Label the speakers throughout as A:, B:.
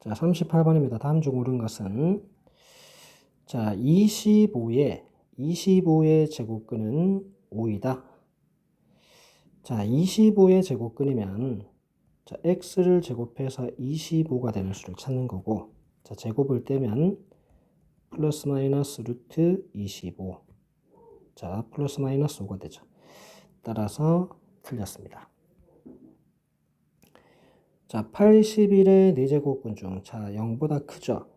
A: 자, 38번입니다. 다음 중 옳은 것은 자, 25의 25의 제곱근은 5이다. 자, 25의 제곱근이면 자, x를 제곱해서 25가 되는 수를 찾는 거고 자, 제곱을 떼면 플러스 마이너스 루트 25 자, 플러스 마이너스 5가 되죠. 따라서 틀렸습니다. 자, 81의 4제곱근 중, 자, 0보다 크죠?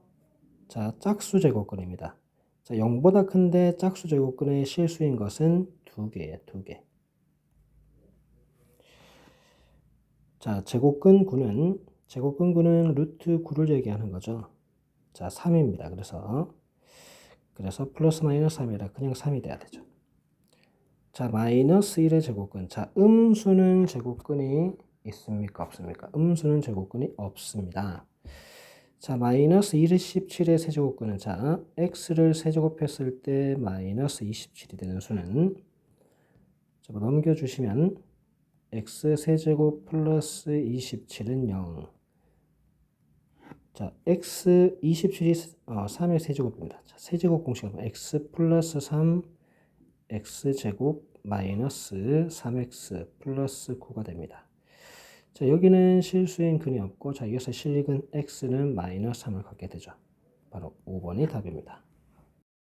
A: 자, 짝수 제곱근입니다. 자, 0보다 큰데 짝수 제곱근의 실수인 것은 두 개예요, 두 개. 자, 제곱근 9는, 제곱근 9는 루트 9를 얘기하는 거죠. 자, 3입니다. 그래서, 그래서 플러스 마이너스 3이라 그냥 3이 돼야 되죠. 자, 마이너스 1의 제곱근. 자, 음수는 제곱근이 있습니까? 없습니까? 음수는 제곱근이 없습니다. 자, 마이너스 27의 세제곱근은 자, x를 세제곱했을 때 마이너스 27이 되는 수는 자, 뭐 넘겨주시면 x 세제곱 플러스 27은 0. 자, x 27이 어, 3의 세제곱입니다. 자, 세제곱 공식은 x 플러스 3 x제곱 마이너스 3x 플러스 9가 됩니다. 자, 여기는 실수인 근이 없고, 자, 여기서 실익은 x는 마이너스 3을 갖게 되죠. 바로 5번이 답입니다.